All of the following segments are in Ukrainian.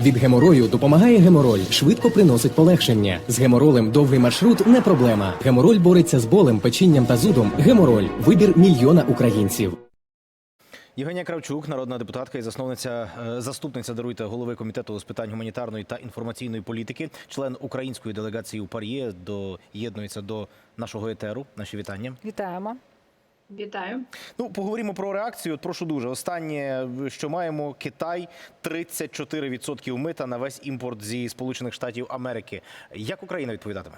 Від геморою допомагає гемороль, швидко приносить полегшення. З геморолем довгий маршрут не проблема. Гемороль бореться з болем, печінням та зудом. Гемороль вибір мільйона українців. Євгенія Кравчук, народна депутатка і засновниця е, заступниця даруйте голови комітету з питань гуманітарної та інформаційної політики, член української делегації у Пар'є, доєднується до нашого етеру. Наші вітання. Вітаємо. Вітаю. Ну, поговоримо про реакцію. Прошу дуже. Останнє, що маємо, Китай 34% мита на весь імпорт зі Сполучених Штатів Америки. Як Україна відповідатиме?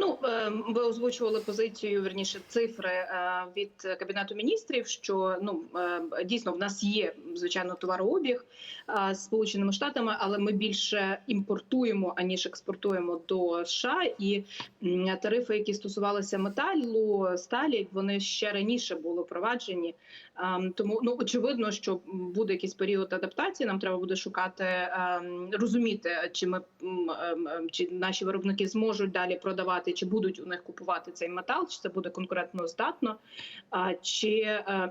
Ну е, ви озвучували позицію верніше цифри е, від кабінету міністрів. Що ну е, дійсно в нас є звичайно товарообіг з сполученими штатами, але ми більше імпортуємо аніж експортуємо до США. І тарифи, які стосувалися металу, сталі, вони ще раніше були впроваджені. Ем, Тому ну очевидно, що буде якийсь період адаптації. Нам треба буде шукати ем, розуміти, чи ми ем, чи наші виробники зможуть далі продавати, чи будуть у них купувати цей метал, чи це буде конкурентно здатно, чи е,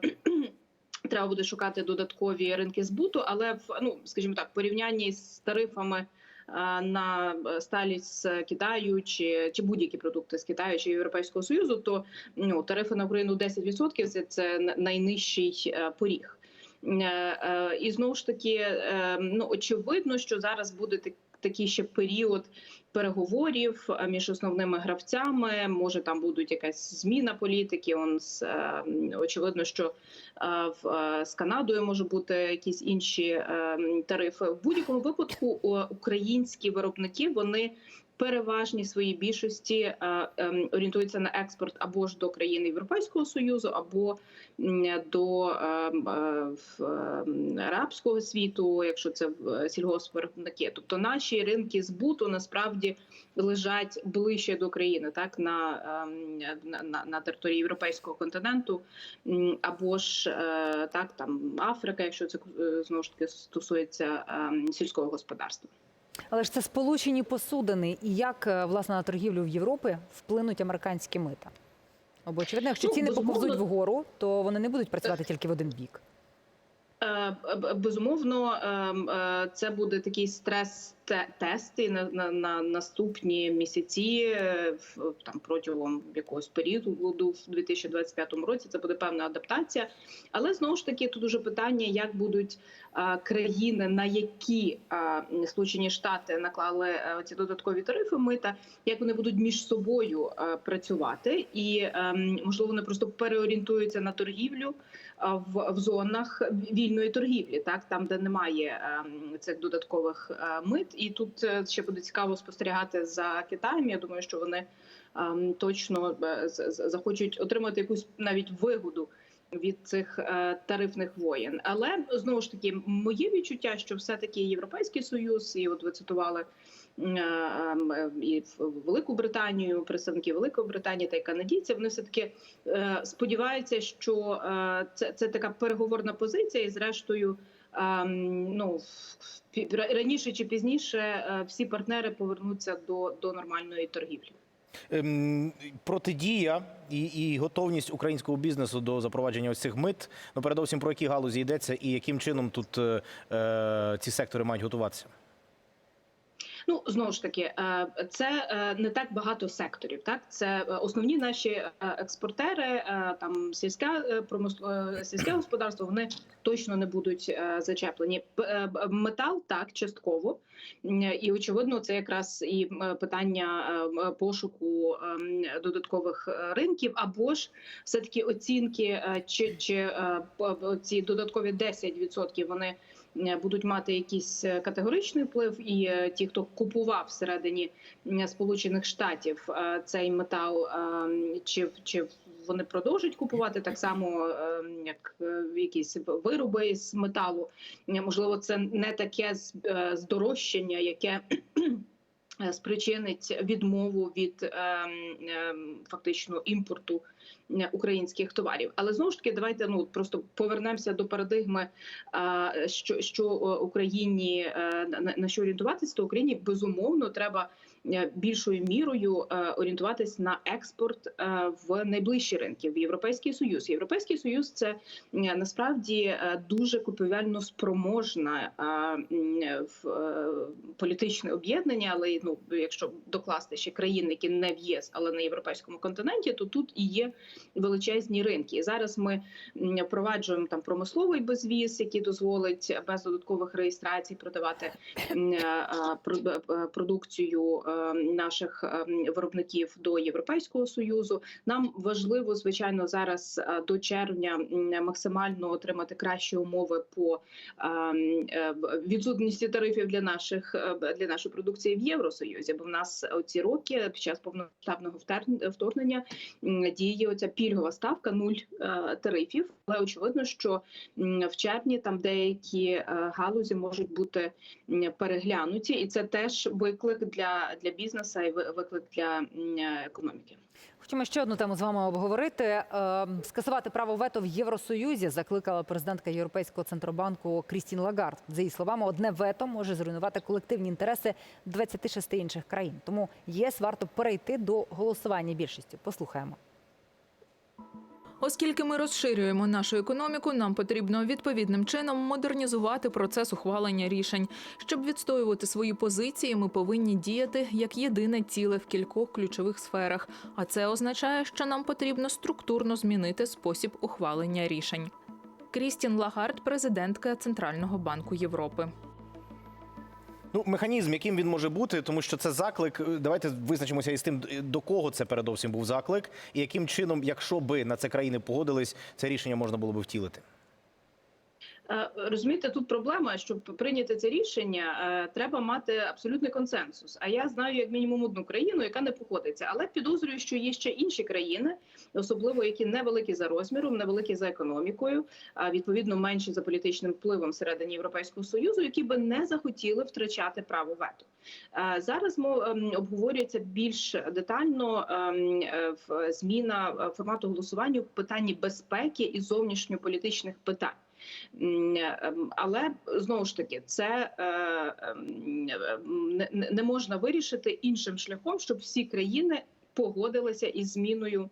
треба буде шукати додаткові ринки збуту, але в ну скажімо так, порівнянні з тарифами. Е, На сталі з Китаю чи, чи будь-які продукти з Китаю чи Європейського союзу, то ну тарифи на Україну 10% – це, це найнижчий е, поріг. Е, е, І знову ж таки, е, ну очевидно, що зараз буде такий ще період переговорів е, між основними гравцями. Може, там будуть якась зміна політики. Он з е, очевидно, що е, в з Канадою може бути якісь інші е, тарифи. В будь-якому випадку українські виробники вони. Переважній своїй більшості е, ем, орієнтуються на експорт або ж до країн Європейського союзу, або до ем, е, ем, арабського світу, якщо це е, сільгоспвиробники. Тобто наші ринки збуту насправді лежать ближче до країни, так на, на, на, території європейського континенту, або ж так там Африка, якщо це знову ж таки стосується сільського господарства. Але ж це сполучені посудини. І як е, власне на торгівлю в Європі вплинуть американські мита? Бо очевидно, якщо Ну, ціни ну, поповзуть вгору, то вони не будуть працювати тільки в один бік. Е, Безумовно, ем, е, це буде такий стрес-тести на, на, на наступні місяці е, там протягом якогось періоду в 2025 році. Це буде певна адаптація. Але знову ж таки, тут уже питання, як будуть е, країни, на які е, Сполучені Штати наклали е, ці додаткові тарифи мита, як вони будуть між собою е, працювати, і ем, можливо вони просто переорієнтуються на торгівлю а, в, в зонах вільної торгівлі, так там, де немає ем, цих додаткових е, мит, і тут е, ще буде цікаво спостерігати за Китаєм. Я думаю, що вони ем, точно е, захочуть отримати якусь навіть вигоду. Від цих е, тарифних воєн, але знову ж таки, моє відчуття, що все-таки Європейський союз, і от ви цитували ем, і в Велику Британію, представники Великої Британії та й канадійці, вони все таки сподіваються, що це, це така переговорна позиція, і зрештою. Ем, Ну раніше чи пізніше е, всі партнери повернуться до, до нормальної торгівлі. Ем, протидія і, і готовність українського бізнесу до запровадження ось цих мит. Ну, передовсім про які галузі йдеться і яким чином тут е, е, ці сектори мають готуватися. Ну знову ж таки, е, це е, не так багато секторів. Так, це е, основні наші експортери, там сільська промисло сільське господарство. Вони точно не будуть зачеплені. Метал так частково, і очевидно, це якраз і питання пошуку ем, додаткових ринків, або ж все таки оцінки, чи чи ці додаткові 10% вони будуть мати якийсь категоричний вплив, і ті, хто купував всередині Сполучених Штатів е, цей метал, е, чи чи вони продовжать купувати так само, е, як якісь вироби з металу. Можливо, це не таке здорожчання, яке спричинить відмову від ем, ем, фактично імпорту е, українських товарів. Але знову ж таки, давайте ну просто повернемося до парадигми, що, що е, Україні е, на, що орієнтуватися, то Україні безумовно треба е, більшою мірою е, орієнтуватись на експорт е, в найближчі ринки в Європейський Союз. Європейський Союз це е, насправді е, дуже купівельно спроможна е, е, політичне об'єднання, але ну якщо докласти ще країни, які не в ЄС, але на європейському континенті, то тут і є величезні ринки. І зараз ми впроваджуємо там промисловий безвіз, який дозволить без додаткових реєстрацій продавати е, е, е, продукцію е, наших е, виробників до Європейського союзу. Нам важливо, звичайно, зараз е, до червня максимально отримати кращі умови по ем, е, відсутності тарифів для наших е, для нашої продукції в Євросоюзі. Бо в нас ці роки під час повномасштабного втер- вторгнення діє оця пільгова ставка нуль тарифів. Але очевидно, що в червні там деякі галузі можуть бути переглянуті, і це теж виклик для, для бізнесу і ви- виклик для економіки. Хочемо ще одну тему з вами обговорити. Е, Скасувати право вето в Євросоюзі закликала президентка Європейського центробанку Крістін Лагард. За її словами, одне вето може зруйнувати колективні інтереси 26 інших країн. Тому ЄС варто перейти до голосування більшістю. Послухаємо. Оскільки ми розширюємо нашу економіку, нам потрібно відповідним чином модернізувати процес ухвалення рішень. Щоб відстоювати свої позиції, ми повинні діяти як єдине ціле в кількох ключових сферах. А це означає, що нам потрібно структурно змінити спосіб ухвалення рішень. Крістін Лагард, президентка Центрального банку Європи. Ну, механізм, яким він може бути, тому що це заклик. е, Давайте визначимося із тим, до кого це передовсім був заклик, і яким чином, якщо би на це країни погодились, це рішення можна було би втілити. Е, Розумієте, тут проблема, щоб прийняти це рішення, е, треба мати абсолютний консенсус. А я знаю як мінімум одну країну, яка не погодиться. Але підозрюю, що є ще інші країни, особливо які невеликі за розміром, невеликі за економікою, а відповідно менші за політичним впливом всередині Європейського союзу, які би не захотіли втрачати право вето. Е, Зараз ем, обговорюється більш детально ем, зміна формату голосування в питанні безпеки і зовнішньополітичних питань. Ем, Але знову ж таки, це е, ем, не можна вирішити іншим шляхом, щоб всі країни погодилися із зміною.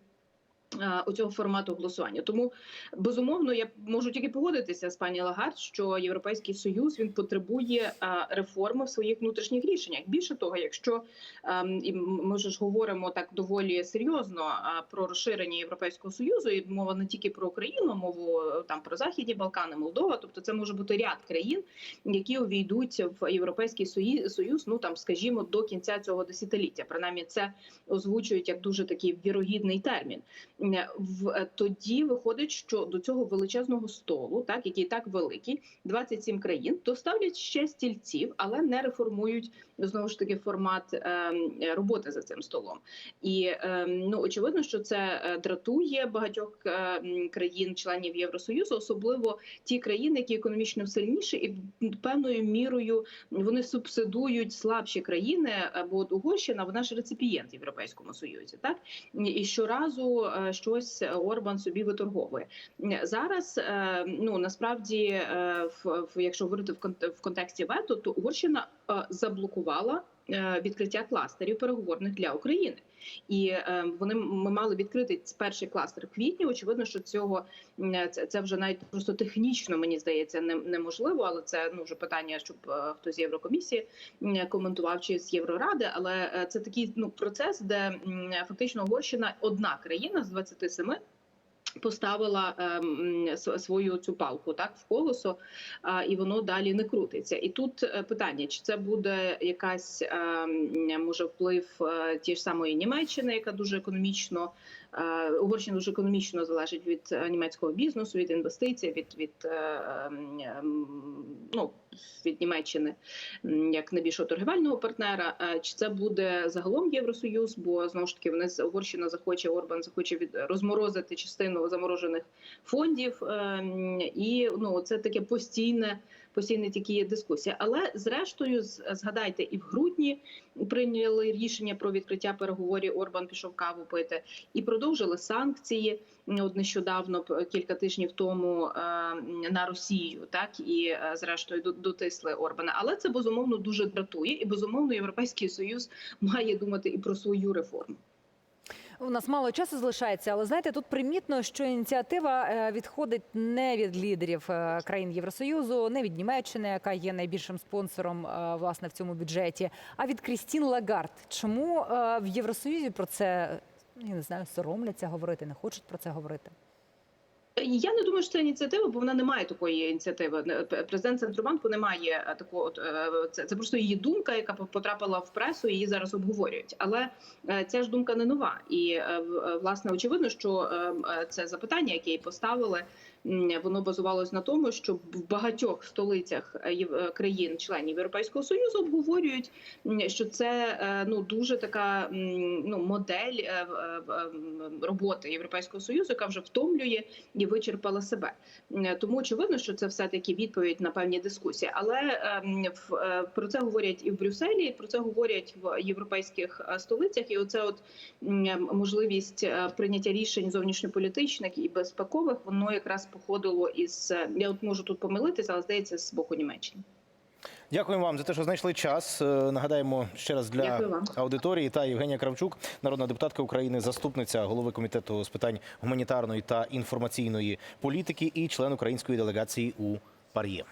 Е, Оцього формату голосування, тому безумовно я можу тільки погодитися з пані Лагард, що європейський союз він потребує е, реформи в своїх внутрішніх рішеннях. Більше того, якщо ем, і ми ж говоримо так доволі серйозно е, про розширення європейського союзу, і мова не тільки про Україну, мову там про західні Балкани, Молдова. Тобто, це може бути ряд країн, які увійдуть в європейський союз. Ну там, скажімо, до кінця цього десятиліття. Принаймні, це озвучують як дуже такий вірогідний термін. Е, В е, тоді виходить, що до цього величезного столу, так який так великий, 27 країн, доставлять ще стільців, але не реформують знову ж таки формат ем, е, роботи за цим столом. І ем, ну очевидно, що це е, дратує багатьох е, країн-членів Євросоюзу, особливо ті країни, які економічно сильніші, і певною мірою вони субсидують слабші країни. е, Бо Угорщина вона ж реципієнт в Європейському Союзі, так і щоразу е, щось Орбан собі виторговує. Зараз е, ну насправді, е, в, якщо говорити в контексті вето, то Угорщина е, заблокувала е, відкриття кластерів переговорних для України. І е, вони ми мали відкрити перший кластер в квітні. Очевидно, що цього м, це, це вже навіть просто технічно мені здається неможливо, але це ну вже питання, щоб е, хтось з Єврокомісії коментував чи з Євроради. Але е, це такий ну процес, де фактично Угорщина одна країна з 27 Поставила ем, свою цю палку так в колесо, і воно далі не крутиться. І тут е, питання: чи це буде якась ем, може вплив е, ті ж самої Німеччини, яка дуже економічно е, Угорщина дуже економічно залежить від е, німецького бізнесу, від інвестицій, від від е, ну від Німеччини як найбільшого торгівельного партнера. Е, Чи це буде загалом Євросоюз? Бо знову ж таки вони Угорщина захоче Орбан захоче від розморозити частину заморожених фондів, ем, і ну це таке постійне постійно тільки є дискусія. Але зрештою, згадайте, і в грудні прийняли рішення про відкриття переговорів. Орбан пішов каву пити і продовжили санкції. От нещодавно кілька тижнів тому е, на Росію, так і е, зрештою до- дотисли Орбана. Але це безумовно дуже дратує, і безумовно європейський союз має думати і про свою реформу. У нас мало часу залишається, але знаєте, тут примітно, що ініціатива е, відходить не від лідерів е, країн Євросоюзу, не від Німеччини, яка є найбільшим спонсором е, власне в цьому бюджеті, а від Крістін Лагард. Чому в Євросоюзі про це я не знаю, соромляться говорити, не хочуть про це говорити? Я не думаю, що це ініціатива, бо вона не має такої ініціативи. Президент центробанку не має е, такого. е, Це, це просто її думка, яка по- потрапила в пресу. Її зараз обговорюють. Але е, ця ж думка не нова. І власне очевидно, що це запитання, яке їй поставили, воно базувалось на тому, що в багатьох столицях е, е, країн-членів Європейського союзу обговорюють, що це е, ну дуже така ну модель роботи Європейського союзу, яка вже втомлює і вичерпала себе. Тому очевидно, що це все таки відповідь на певні дискусії. Але ем, про це говорять і в Брюсселі, і про це говорять в європейських столицях. І оце от можливість прийняття рішень зовнішньополітичних і безпекових, воно якраз походило із е, я от можу тут помилитися, але здається, з боку Німеччини. Дякуємо вам за те, що знайшли час. Е, Нагадаємо ще раз для аудиторії та Євгенія Кравчук, народна депутатка України, заступниця голови комітету з питань гуманітарної та інформаційної політики і член української делегації у Пар'є.